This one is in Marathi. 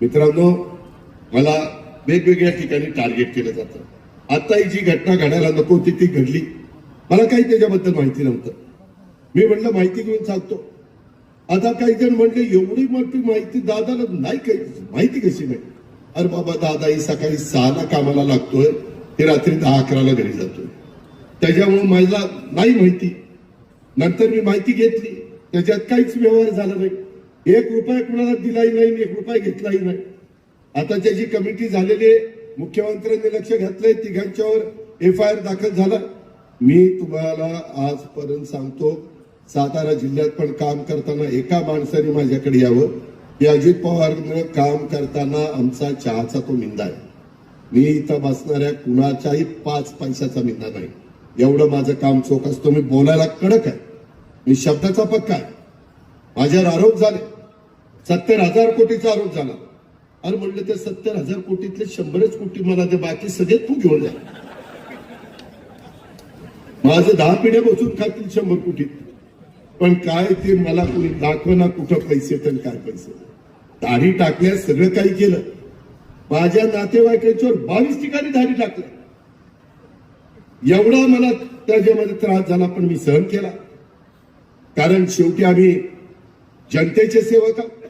मित्रांनो मला वेगवेगळ्या ठिकाणी टार्गेट केलं जातं. आता ही जी घटना घडायला नको होती ती घडली. मला काही त्याच्याबद्दल माहिती नव्हतं. मी म्हटलं माहिती घेऊन सांगतो आता काही जण म्हणले एवढी मोठी माहिती दादाला नाही काही माहिती कशी नाही? अरे बाबा दादा ही सकाळी सहाला कामाला लागतोय. ते रात्री दहा अकराला घरी जातोय. त्याच्यामुळे मला नाही माहिती. नंतर मी माहिती घेतली. त्याच्यात काहीच व्यवहार झाला नाही. एक रुपया कुणाला दिलाही नाही एक रुपया घेतलाही नाही. आताच्या जी कमिटी झालेली आहे मुख्यमंत्र्यांनी लक्ष घातलंय तिघांच्यावर एफ आय आर दाखल झाला. मी तुम्हाला आजपर्यंत सांगतो सातारा जिल्ह्यात पण काम करताना एका माणसाने माझ्याकडे यावं. की अजित पवारनं काम करताना आमचा चहाचा तो मिंदा आहे. मी इथं बसणाऱ्या कुणाच्याही पाच पैशाचा मिंदा नाही. एवढं माझं काम चोख असतो. मी बोलायला कडक आहे. मी शब्दाचा पक्का आहे. माझ्यावर आरोप झाले. सत्तर हजार कोटीचा आरोप झाला. अरे म्हणलं ते सत्तर हजार कोटीतले शंभरच कोटी मला ते बाकी सगळे तू घेऊन जा. माझं दहा पिढ्या बसून खातील शंभर कोटीत पण काय ते मला कोणी दाखवना कुठं पैसे तर काय पैसे. दाढी टाकल्यास सगळं काही केलं. माझ्या नातेवाईकांच्यावर बावीस ठिकाणी दाढी टाकल्या एवढा मला त्याच्यामध्ये त्रास झाला पण मी सहन केला. कारण शेवटी आम्ही जनतेचे सेवक आहोत